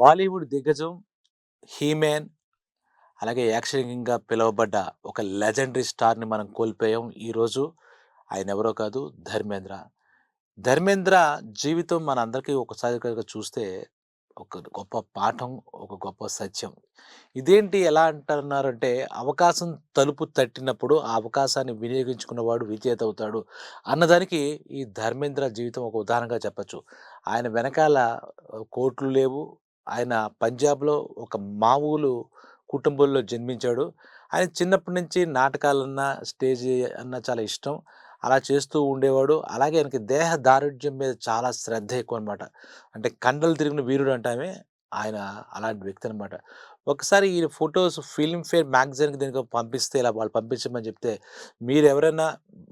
బాలీవుడ్ దిగ్గజం హీమేన్ అలాగే యాక్షన్ కింగ్‌గా పిలువబడ్డ ఒక లెజెండరీ స్టార్‌ని మనం కోల్పోయాం ఈరోజు. ఆయన ఎవరో కాదు ధర్మేంద్ర. ధర్మేంద్ర జీవితం మనందరికీ ఒకసారి చూస్తే ఒక గొప్ప పాఠం, ఒక గొప్ప సత్యం. ఇదేంటి ఎలా అంటున్నారంటే అవకాశం తలుపు తట్టినప్పుడు ఆ అవకాశాన్ని వినియోగించుకున్నవాడు విజేత అవుతాడు అన్నదానికి ఈ ధర్మేంద్ర జీవితం ఒక ఉదాహరణగా చెప్పొచ్చు. ఆయన వెనకాల కోట్లు లేవు. ఆయన పంజాబ్‌లో ఒక మామూలు కుటుంబంలో జన్మించాడు. ఆయన చిన్నప్పటి నుంచి నాటకాలన్నా, స్టేజి అన్నా చాలా ఇష్టం. అలా చేస్తూ ఉండేవాడు. అలాగే ఆయనకి దేహ దారుఢ్యం మీద చాలా శ్రద్ధ ఎక్కువ అనమాట అంటే కండలు తిరిగిన వీరుడు అంటామే ఆయన అలాంటి వ్యక్తి అనమాట. ఒకసారి ఈయన ఫొటోస్ ఫిల్మ్‌ఫేర్ మ్యాగజైన్‌కి దీనికి పంపిస్తే ఇలా వాళ్ళు పంపించమని చెప్తే, మీరు ఎవరైనా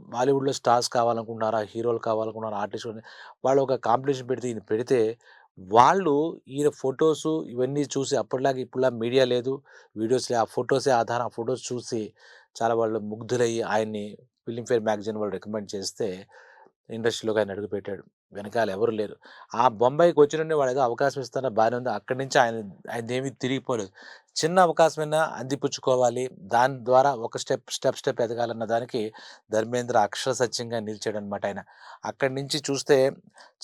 బాలీవుడ్‌లో స్టార్స్ కావాలనుకుంటున్నారా? హీరోలు కావాలనుకున్నారా ఆర్టిస్టులు వాళ్ళు ఒక కాంపిటీషన్ పెడితే ఈయన పెడితే, వాళ్ళు ఈయన ఫోటోసు ఇవన్నీ చూసి అప్పటిలాగా ఇప్పుడులా మీడియా లేదు. వీడియోస్ ఆ ఫొటోసే ఆధారం. ఆ ఫోటోస్ చూసి చాలా వాళ్ళు ముగ్ధులయ్యి ఆయన్ని ఫిలింఫేర్ మ్యాగజైన్ వాళ్ళు రికమెండ్ చేస్తే ఇండస్ట్రీలోకి ఆయన అడుగుపెట్టాడు. వెనకాల ఎవరు లేరు. ఆ బొంబాయికి వచ్చిన వాడు ఏదో అవకాశం ఇస్తారని బాగానే ఉంది. అక్కడి నుంచి ఆయన ఆయన ఏమీ తిరిగిపోలేదు. చిన్న అవకాశమైనా అందిపుచ్చుకోవాలి. దాని ద్వారా ఒక స్టెప్, స్టెప్, స్టెప్ ఎదగాలన్న దానికి ధర్మేంద్ర అక్షర సత్యంగా నిలిచాడనమాట ఆయన. అక్కడి నుంచి చూస్తే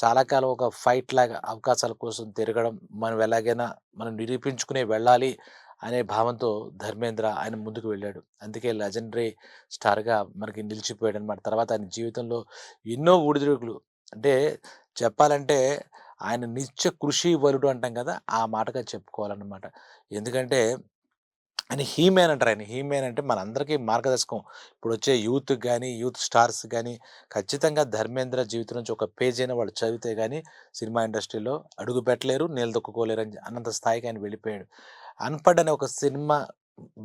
చాలా కాలం ఒక ఫైట్ లాగా అవకాశాల కోసం తిరగడం, మనం ఎలాగైనా మనం నిరూపించుకునే వెళ్ళాలి అనే భావంతో ధర్మేంద్ర ఆయన ముందుకు వెళ్ళాడు. అందుకే లెజెండరీ స్టార్‌గా మనకి నిలిచిపోయాడనమాట. తర్వాత ఆయన జీవితంలో ఎన్నో ఒడిదుడుకులు అంటే చెప్పాలంటే ఆయన నిత్య కృషి వరుడు అంటాం కదా! ఆ మాటగా చెప్పుకోవాలన్నమాట. ఎందుకంటే ఆయన హీమ్యాన్ అంటారు ఆయన. హీమ్యాన్ అంటే మనందరికీ మార్గదర్శకం. ఇప్పుడు వచ్చే యూత్ కానీ యూత్ స్టార్స్ కానీ ఖచ్చితంగా ధర్మేంద్ర జీవితం నుంచి ఒక పేజ్ అయినా వాళ్ళు చదివితే కానీ సినిమా ఇండస్ట్రీలో అడుగు పెట్టలేరు, నిలదొక్కుకోలేరు అని అన్నంత స్థాయికి ఆయన వెళ్ళిపోయాడు. 'అన్‌పడ్' అనే ఒక సినిమా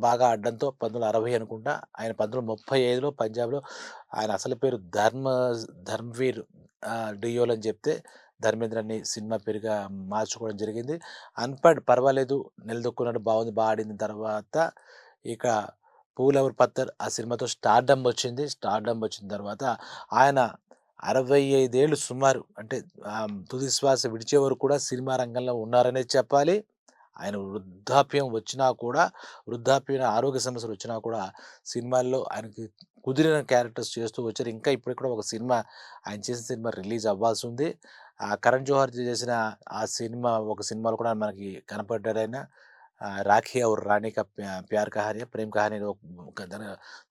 బాగా ఆడడంతో 1960 అనుకుంటా. ఆయన 1935లో పంజాబ్‌లో ఆయన అసలు పేరు ధర్మ ధర్మవీర్ ఆహ్, డియోల్ అని చెప్తే ధర్మేంద్రని సినిమా పేరుగా మార్చుకోవడం జరిగింది. 'అన్‌పడ్' పర్వాలేదు నిలదొక్కున్నాడు బాగుంది. బాగా ఆడిన తర్వాత ఇక పూలవర్ పత్తర్' ఆ సినిమాతో స్టార్డమ్ వచ్చింది. స్టార్డమ్ వచ్చిన తర్వాత ఆయన 65 ఏళ్ళు సుమారు అంటే తుది శ్వాస విడిచే వరకు కూడా సినిమా రంగంలో ఉన్నారనే చెప్పాలి. ఆయన వృద్ధాప్యం వచ్చినా కూడా వృద్ధాప్యం ఆరోగ్య సమస్యలు వచ్చినా కూడా సినిమాల్లో ఆయనకి కుదిరిన క్యారెక్టర్స్ చేస్తూ వచ్చారు. ఇంకా ఇప్పటికి కూడా ఒక సినిమా ఆయన చేసిన సినిమా రిలీజ్ అవ్వాల్సి ఉంది ఆ కరణ్ జోహర్ చేసిన ఆ సినిమా ఒక సినిమాలో కూడా మనకి కనపడ్డారాయన. 'రాఖీ అవర్ రాణి కా ప్యార్ కహాని' ప్రేమ్ కహాని ఒక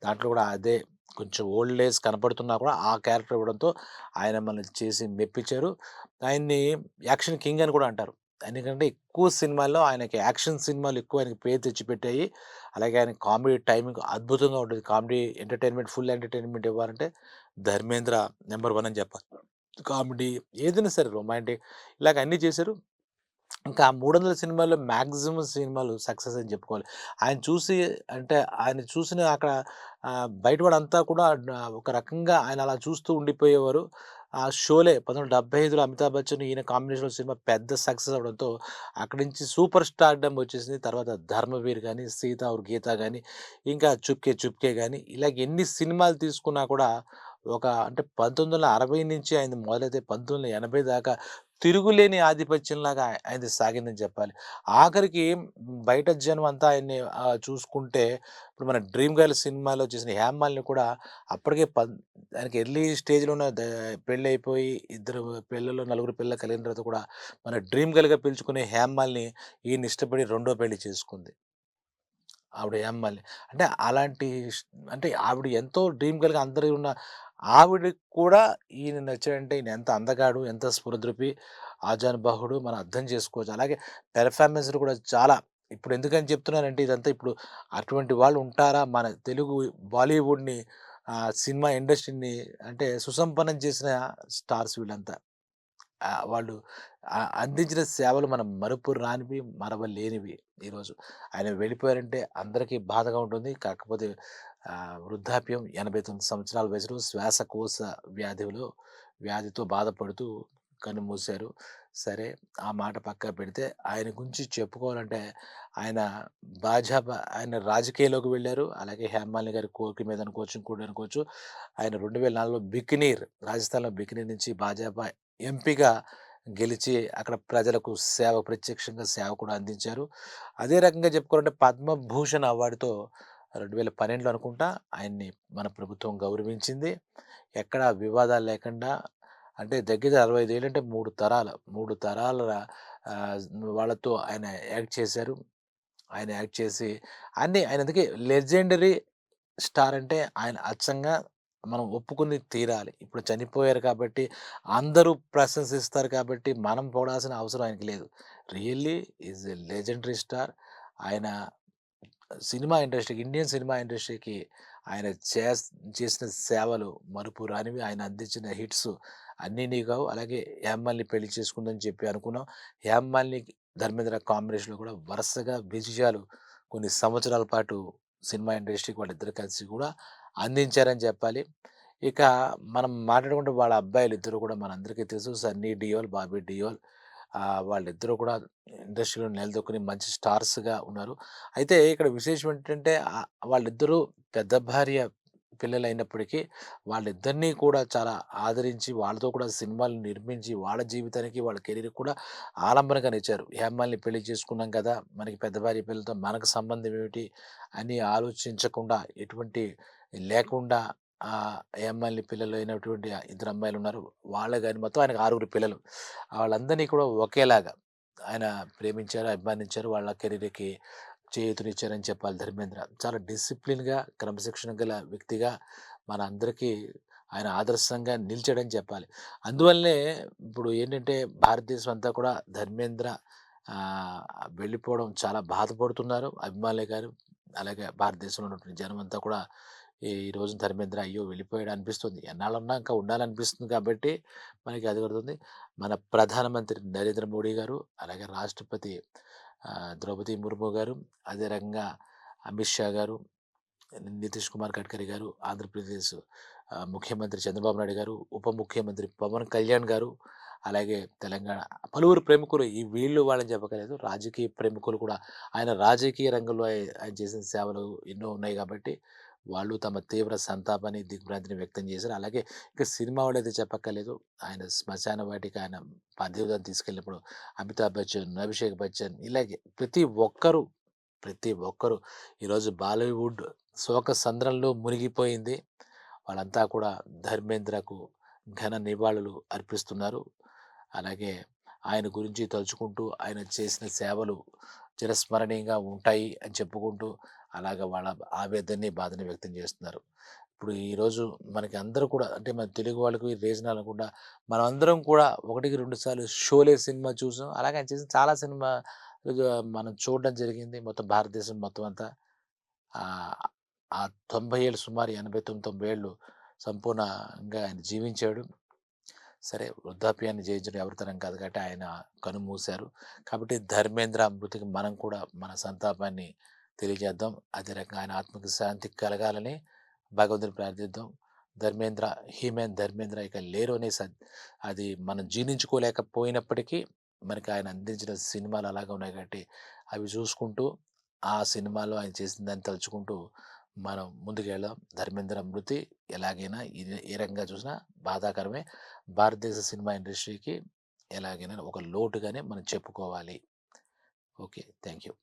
దాంట్లో కూడా అదే కొంచెం ఓల్డ్ ఏజ్ కనపడుతున్నా కూడా ఆ క్యారెక్టర్ ఇవ్వడంతో ఆయన మనల్ని చేసి మెప్పించారు. ఆయన్ని యాక్షన్ కింగ్ అని కూడా అంటారు. ఎందుకంటే ఎక్కువ సినిమాల్లో ఆయనకి యాక్షన్ సినిమాలు ఎక్కువ ఆయనకి పేరు తెచ్చిపెట్టాయి. అలాగే ఆయన కామెడీ టైమింగ్ అద్భుతంగా ఉంటుంది. కామెడీ ఎంటర్‌టైన్‌మెంట్ ఫుల్ ఎంటర్‌టైన్‌మెంట్ ఇవ్వాలంటే ధర్మేంద్ర నెంబర్ వన్ అని చెప్పాలి. కామెడీ ఏదైనా సరే రొమాంటిక్ ఇలాగ అన్నీ చేశారు. ఇంకా మూడు వందల సినిమాల్లో మ్యాక్సిమం సినిమాలు సక్సెస్ అని చెప్పుకోవాలి. ఆయన చూసి అంటే ఆయన చూసిన అక్కడ బయటపడంతా బయట వాడంతా కూడా ఒక రకంగా ఆయన అలా చూస్తూ ఉండిపోయేవారు. ఆ షోలే 1975లో అమితాబ్ బచ్చన్ ఈయన కాంబినేషన్‌లో సినిమా పెద్ద సక్సెస్ అవ్వడంతో అక్కడి నుంచి సూపర్ స్టార్‌డమ్ వచ్చేసింది. తర్వాత 'ధర్మవీర్' కానీ 'సీత ఔర్ గీత' కానీ ఇంకా 'చుప్కే చుప్కే' కానీ ఇలాగ ఎన్ని సినిమాలు తీసుకున్నా కూడా ఒక అంటే 1960 నుంచి ఆయన మొదలైతే 1980 దాకా తిరుగులేని ఆధిపత్యంలాగా ఆయన సాగిందని చెప్పాలి. ఆఖరికి బయట జనం అంతా ఆయన్ని చూసుకుంటే ఇప్పుడు మన 'డ్రీమ్ గర్ల్' సినిమాలో చేసిన హేమమాలిని కూడా అప్పటికే ప ఆయనకి ఎర్లీ స్టేజ్‌లోనే పెళ్ళి అయిపోయి ఇద్దరు పిల్లలు, నలుగురు పిల్లలు కలిగిన తర్వాత కూడా మన 'డ్రీమ్ గర్ల్‌గా పిలుచుకునే హేమమాలిని ఈయన ఇష్టపడి రెండో పెళ్ళి చేసుకుంది. ఆవిడ ఎమ్మెల్యే అంటే అలాంటి అంటే ఆవిడ ఎంతో డ్రీమ్ గర్ల్‌గా అందరూ ఉన్న ఆవిడకి కూడా ఈయన నచ్చాడంటే ఈయన ఎంత అందగాడు, ఎంత స్ఫురద్రూపి, ఆజానుబాహుడు మనం అర్థం చేసుకోవచ్చు. అలాగే పెర్ఫార్మెన్స్‌లు కూడా చాలా ఇప్పుడు ఎందుకని చెప్తున్నానంటే ఇదంతా ఇప్పుడు అటువంటి వాళ్ళు ఉంటారా? మన తెలుగు బాలీవుడ్‌ని ఆహ్, సినిమా ఇండస్ట్రీని అంటే సుసంపన్నం చేసిన స్టార్స్ వీళ్ళంతా. వాళ్ళు అందించిన సేవలు మనం మరుపు రానివి, మరవలేనివి ఈరోజు. ఆయన వెళ్ళిపోయారంటే అందరికీ బాధగా ఉంటుంది. కాకపోతే వృద్ధాప్యం 89 సంవత్సరాల వయసులో శ్వాసకోశ వ్యాధిలో వ్యాధితో బాధపడుతూ కన్నుమూశారు. సరే ఆ మాట పక్కన పెడితే ఆయన గురించి చెప్పుకోవాలంటే ఆయన భాజపా ఆయన రాజకీయాల్లోకి వెళ్ళారు. అలాగే హేమమాలిని గారి కోరిక మీద అనుకోవచ్చు, ఇంకోటి అనుకోవచ్చు. ఆయన 2004లో బికనీర్ రాజస్థాన్‌లో బికనీర్ నుంచి భాజపా ఎంపీగా గెలిచి అక్కడ ప్రజలకు సేవ ప్రత్యక్షంగా సేవ కూడా అందించారు. అదే రకంగా చెప్పుకోవాలంటే పద్మభూషణ్ అవార్డుతో 2012లో అనుకుంటా ఆయన్ని మన ప్రభుత్వం గౌరవించింది. ఎక్కడా వివాదాలు లేకుండా అంటే దగ్గర 65 ఏళ్ళంటే మూడు తరాల మూడు తరాల వాళ్ళతో ఆయన యాక్ట్ చేశారు. ఆయన యాక్ట్ చేసి అన్నీ ఆయన అందుకే లెజెండరీ స్టార్ అంటే ఆయన అచ్చంగా మనం ఒప్పుకుని తీరాలి. ఇప్పుడు చనిపోయారు కాబట్టి అందరూ ప్రశంసిస్తారు కాబట్టి మనం పోడాల్సిన అవసరం ఆయనకి లేదు. Really is a legendary star. ఆయన సినిమా ఇండస్ట్రీకి ఇండియన్ సినిమా ఇండస్ట్రీకి ఆయన చేస్ చేసిన సేవలు మరుపురానివి. ఆయన అందించిన హిట్స్ అన్నీ కావు. అలాగే హేమల్ని పెళ్ళి చేసుకుందని చెప్పి అనుకున్నాం. హేమల్ని ధర్మేంద్ర కాంబినేషన్‌లో కూడా వరుసగా విజయాలు కొన్ని సంవత్సరాల పాటు సినిమా ఇండస్ట్రీకి వాళ్ళిద్దరు కలిసి కూడా అందించారని చెప్పాలి. ఇక మనం మాట్లాడుకుంటే వాళ్ళ అబ్బాయిలు ఇద్దరు కూడా మనందరికీ తెలుసు. సన్నీ డియోల్, బాబీ డియోల్. వాళ్ళిద్దరూ కూడా ఇండస్ట్రీలో నిలదొక్కుని మంచి స్టార్స్‌గా ఉన్నారు. అయితే ఇక్కడ విశేషం ఏంటంటే వాళ్ళిద్దరూ పెద్ద భార్య పిల్లలు అయినప్పటికీ వాళ్ళిద్దరినీ కూడా చాలా ఆదరించి వాళ్ళతో కూడా సినిమాలు నిర్మించి వాళ్ళ జీవితానికి, వాళ్ళ కెరీర్‌కి కూడా ఆలంబనగా నిచ్చారు హేమల్ని పెళ్ళి చేసుకున్నాం కదా! మనకి పెద్ద భార్య పిల్లలతో మనకు సంబంధం ఏమిటి అని ఆలోచించకుండా ఎటువంటి లేకుండా ఆహ్, పిల్లలు అయినటువంటి ఇద్దరు అమ్మాయిలు ఉన్నారు వాళ్ళ కానీ మొత్తం ఆయనకు ఆరుగురు పిల్లలు. వాళ్ళందరినీ కూడా ఒకేలాగా ఆయన ప్రేమించారు, అభిమానించారు. వాళ్ళ కెరీర్‌కి చేయూతనిచ్చారని చెప్పాలి ధర్మేంద్ర. చాలా డిసిప్లిన్‌గా, క్రమశిక్షణ గల వ్యక్తిగా మన అందరికీ ఆయన ఆదర్శంగా నిలిచాడని చెప్పాలి. అందువల్లనే ఇప్పుడు ఏంటంటే భారతదేశం అంతా కూడా ధర్మేంద్ర వెళ్ళిపోవడం చాలా బాధపడుతున్నారు అభిమానులే గారు. అలాగే భారతదేశంలో ఉన్నటువంటి జనం అంతా కూడా ఈ రోజు ధర్మేంద్ర అయ్యో! వెళ్ళిపోయాడు అనిపిస్తుంది. ఎన్నాళ్ళున్నా ఇంకా ఉండాలనిపిస్తుంది కాబట్టి మనకి అది కడుతుంది మన ప్రధానమంత్రి నరేంద్ర మోడీ గారు, అలాగే రాష్ట్రపతి ద్రౌపది ముర్ము గారు, అదే రకంగా అమిత్ షా గారు, నితీష్ కుమార్ గడ్కరీ గారు, ఆంధ్రప్రదేశ్ ముఖ్యమంత్రి చంద్రబాబు నాయుడు గారు, ఉప ముఖ్యమంత్రి పవన్ కళ్యాణ్ గారు, అలాగే తెలంగాణ పలువురు ప్రముఖులు ఈ వీళ్ళు వాళ్ళని చెప్పగలేదు రాజకీయ ప్రముఖులు కూడా. ఆయన రాజకీయ రంగంలో ఆయన చేసిన సేవలు ఎన్నో ఉన్నాయి కాబట్టి వాళ్ళు తమ తీవ్ర సంతాపాన్ని, దిగ్భ్రాంతిని వ్యక్తం చేశారు. అలాగే ఇక సినిమా వాళ్ళు అయితే చెప్పక్కర్లేదు. ఆయన శ్మశాన వాటికి ఆయన పార్థివ తీసుకెళ్ళినప్పుడు అమితాబ్ బచ్చన్, అభిషేక్ బచ్చన్ ఇలాగే ప్రతి ఒక్కరు, ప్రతి ఒక్కరు ఈరోజు బాలీవుడ్ శోక సంద్రంలో మునిగిపోయింది. వాళ్ళంతా కూడా ధర్మేంద్రకు ఘన నివాళులు అర్పిస్తున్నారు. అలాగే ఆయన గురించి తలుచుకుంటూ ఆయన చేసిన సేవలు చిరస్మరణీయంగా ఉంటాయి అని చెప్పుకుంటూ అలాగ వాళ్ళ ఆవేదనని, బాధని వ్యక్తం చేస్తున్నారు. ఇప్పుడు ఈరోజు మనకి అందరూ కూడా అంటే మన తెలుగు వాళ్ళకి రీజన్ అనుకుండా మనమందరం కూడా ఒకటికి రెండు సార్లు 'షోలే' సినిమా చూసాం. అలాగే ఆయన చేసిన చాలా సినిమా మనం చూడడం జరిగింది. మొత్తం భారతదేశం మొత్తం అంతా. ఆ 90 ఏళ్ళు సుమారు 89, 90 ఏళ్ళు సంపూర్ణంగా ఆయన జీవించాడు. సరే వృద్ధాప్యాన్ని జయించడం ఎవరితరం కాదు కాబట్టి ఆయన కనుమూశారు కాబట్టి ధర్మేంద్ర మృతికి మనం కూడా మన సంతాపాన్ని తెలియజేద్దాం. అదే రకంగా ఆయన ఆత్మకు శాంతి కలగాలని భగవంతుని ప్రార్థిద్దాం. ధర్మేంద్ర హీమెన్ ధర్మేంద్ర ఇక లేరు అనే అది మనం జీర్ణించుకోలేకపోయినప్పటికీ మనకి ఆయన అందించిన సినిమాలు అలాగే ఉన్నాయి కాబట్టి అవి చూసుకుంటూ ఆ సినిమాలో ఆయన చేసిన దాన్ని తలుచుకుంటూ మనం ముందుకెళ్దాం. ధర్మేంద్ర మృతి ఎలాగైనా ఏ రకంగా చూసినా బాధాకరమే. భారతదేశ సినిమా ఇండస్ట్రీకి ఎలాగైనా ఒక లోటుగానే మనం చెప్పుకోవాలి. ఓకే. Thank you.